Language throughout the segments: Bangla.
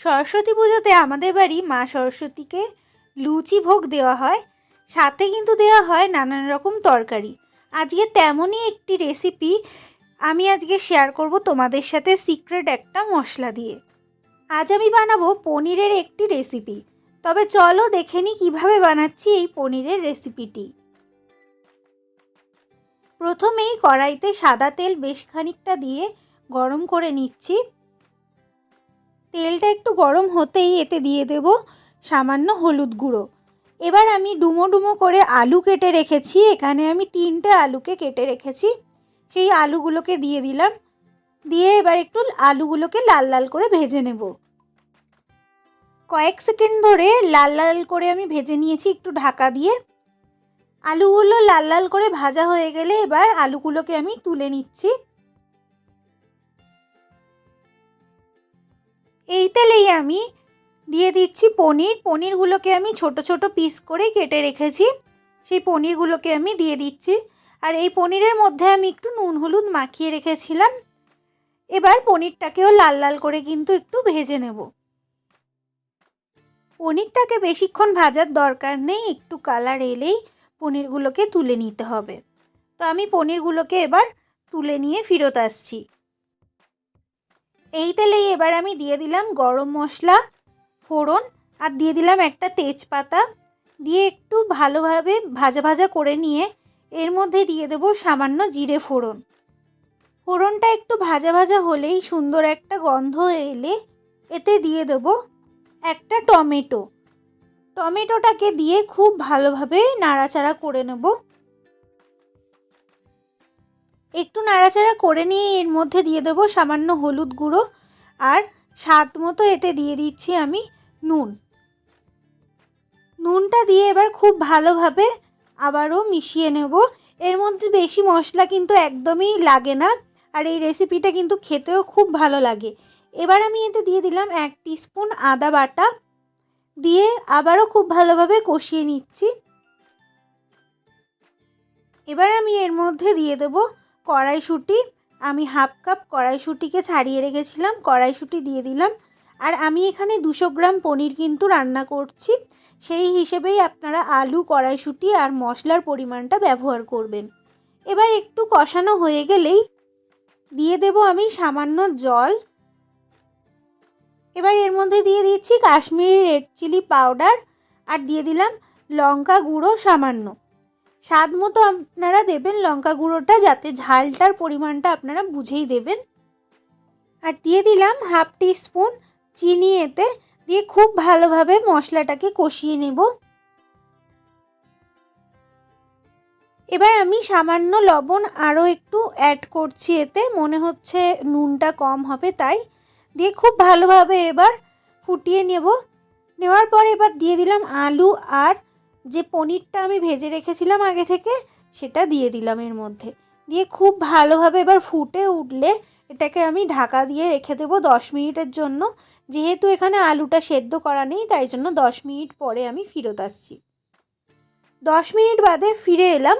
সরস্বতী পুজোতে আমাদের বাড়ি মা সরস্বতীকে লুচি ভোগ দেওয়া হয়। সাথে কিন্তু দেওয়া হয় নানান রকম তরকারি। আজকে তেমনই একটি রেসিপি আমি আজকে শেয়ার করব তোমাদের সাথে সিক্রেট একটা মশলা দিয়ে। আজ আমি বানাবো পনিরের একটি রেসিপি তবে চলো দেখে নিই কীভাবে বানাচ্ছি এই পনিরের রেসিপিটি প্রথমেই কড়াইতে সাদা তেল বেশ খানিকটা দিয়ে গরম করে নিচ্ছি। তেলটা একটু গরম হতেই এতে দিয়ে দেব সামান্য হলুদ গুঁড়ো। এবার আমি ডুমো ডুমো করে আলু কেটে রেখেছি, এখানে আমি তিনটে আলুকে কেটে রেখেছি। সেই আলুগুলোকে দিয়ে দিলাম, দিয়ে এবার একটু আলুগুলোকে লাল লাল করে ভেজে নেব। কয়েক সেকেন্ড ধরে লাল লাল করে আমি ভেজে নিয়েছি একটু ঢাকা দিয়ে। আলুগুলো লাল লাল করে ভাজা হয়ে গেলে এবার আলুগুলোকে আমি তুলে নিচ্ছি। এই তেলেই আমি। দিয়ে দিচ্ছি পনির। পনিরগুলোকে আমি ছোট ছোট পিস করে কেটে রেখেছি। সেই পনিরগুলোকে আমি দিয়ে দিচ্ছি। আর এই পনিরের মধ্যে আমি একটু নুন হলুদ মাখিয়ে রেখেছিলাম। এবার পনিরটাকেও লাল লাল করে কিন্তু একটু ভেজে নেব। পনিরটাকে বেশিক্ষণ ভাজার দরকার নেই। একটু কালার এলেই পনিরগুলোকে তুলে নিতে হবে। তো আমি পনিরগুলোকে এবার তুলে নিয়ে ফেরত আসছি। এই তেলেই এবার আমি দিয়ে দিলাম গরম মশলা, ফোড়ন, আর দিয়ে দিলাম একটা তেজপাতা। দিয়ে একটু ভালোভাবে ভাজা ভাজা করে নিয়ে এর মধ্যে দিয়ে দেবো সামান্য জিরে ফোড়ন। ফোড়নটা একটু ভাজা ভাজা হলেই সুন্দর একটা গন্ধ এলে এতে দিয়ে দেবো একটা টমেটো। টমেটোটাকে দিয়ে খুব ভালোভাবে নাড়াচাড়া করে নেব। একটু নাড়াচাড়া করে নিয়ে এর মধ্যে দিয়ে দেবো সামান্য হলুদ গুঁড়ো আর স্বাদ মতো এতে দিয়ে দিচ্ছি আমি নুন। নুনটা দিয়ে এবার খুব ভালোভাবে আবারও মিশিয়ে নেব। এর মধ্যে বেশি মশলা কিন্তু একদমই লাগে না আর এই রেসিপিটা কিন্তু খেতেও খুব ভালো লাগে। এবার আমি এতে দিয়ে দিলাম এক স্পুন আদা বাটা। দিয়ে আবারও খুব ভালোভাবে কষিয়ে নিচ্ছি। এবার আমি এর মধ্যে দিয়ে দেবো কড়াইশুঁটি, আমি হাফ কাপ কড়াইশুঁটিকে ছাড়িয়ে রেখেছিলাম, কড়াইশুঁটি দিয়ে দিলাম। আর আমি এখানে দুশো গ্রাম পনির কিন্তু রান্না করছি। সেই হিসেবেই আপনারা আলু, কড়াইশুঁটি আর মশলার পরিমাণটা ব্যবহার করবেন। এবার একটু কষানো হয়ে গেলেই দিয়ে দেব আমি সামান্য জল। এবার এর মধ্যে দিয়ে দিচ্ছি কাশ্মীরি রেড চিলি পাউডার। আর দিয়ে দিলাম লঙ্কা গুঁড়ো সামান্য। স্বাদ মতো আপনারা দেবেন লঙ্কা গুঁড়োটা যাতে ঝালটার পরিমাণটা আপনারা বুঝেই দেবেন। আর দিয়ে দিলাম হাফ টি স্পুন চিনি এতে, দিয়ে খুব ভালোভাবে মশলাটাকে কষিয়ে নেব। এবার আমি সামান্য লবণ আরও একটু অ্যাড করছি এতে, মনে হচ্ছে নুনটা কম হবে তাই। দিয়ে খুব ভালোভাবে এবার ফুটিয়ে নেব। নেওয়ার পর এবার দিয়ে দিলাম আলু আর যে পনিরটা আমি ভেজে রেখেছিলাম আগে থেকে, সেটা দিয়ে দিলাম এর মধ্যে। দিয়ে খুব ভালোভাবে এবার ফুটে উঠলে এটাকে আমি ঢাকা দিয়ে রেখে দেবো দশ মিনিটের জন্য। যেহেতু এখানে আলুটা সেদ্ধ করা নেই, তাই জন্য দশ মিনিট পরে আমি ফিরত আসছি। দশ মিনিট বাদে ফিরে এলাম।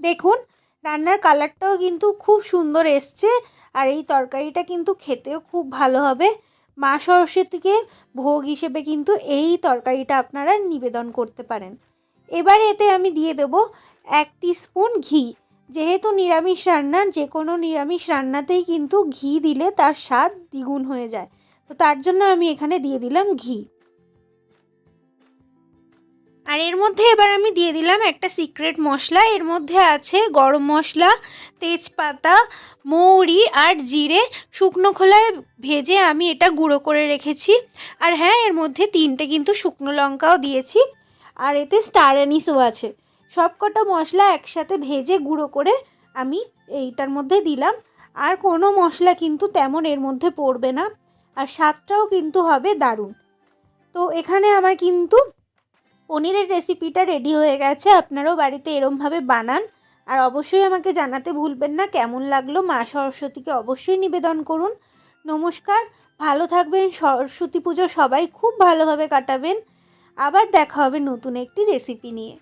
দেখুন, রান্নার কালারটাও কিন্তু খুব সুন্দর এসছে, আর এই তরকারিটা কিন্তু খেতেও খুব ভালো হবে। মা সরস্বতীকে ভোগ হিসেবে কিন্তু এই তরকারিটা আপনারা নিবেদন করতে পারেন। এবার এতে আমি দিয়ে দেব এক স্পুন ঘি। যেহেতু নিরামিষ রান্না যে কোনো নিরামিষ রান্নাতেই কিন্তু ঘি দিলে তার স্বাদ দ্বিগুণ হয়ে যায়। তো তার জন্য আমি এখানে দিয়ে দিলাম ঘি। আর এর মধ্যে এবার আমি দিয়ে দিলাম একটা সিক্রেট মশলা। এর মধ্যে আছে গরম মশলা, তেজপাতা, মৌরি আর জিরে। শুকনো খোলায় ভেজে আমি এটা গুঁড়ো করে রেখেছি। আর হ্যাঁ এর মধ্যে তিনটে কিন্তু শুকনো লঙ্কাও দিয়েছি। আর এতে স্টার অ্যানিসও আছে। সব কটা মশলা একসাথে ভেজে গুঁড়ো করে আমি এইটার মধ্যে দিলাম। আর কোনো মশলা কিন্তু তেমন এর মধ্যে পড়বে না। আর স্বাদটাও কিন্তু হবে দারুণ। তো এখানে আমার কিন্তু পনিরের রেসিপিটা রেডি হয়ে গেছে, আপনারাও বাড়িতে এরমভাবে বানান। আর অবশ্যই আমাকে জানাতে ভুলবেন না, কেমন লাগল মা সরস্বতীকে অবশ্যই নিবেদন করুন। নমস্কার, ভালো থাকবেন, সরস্বতী পুজো সবাই খুব ভালোভাবে কাটাবেন। আবার দেখা হবে নতুন একটি রেসিপি নিয়ে।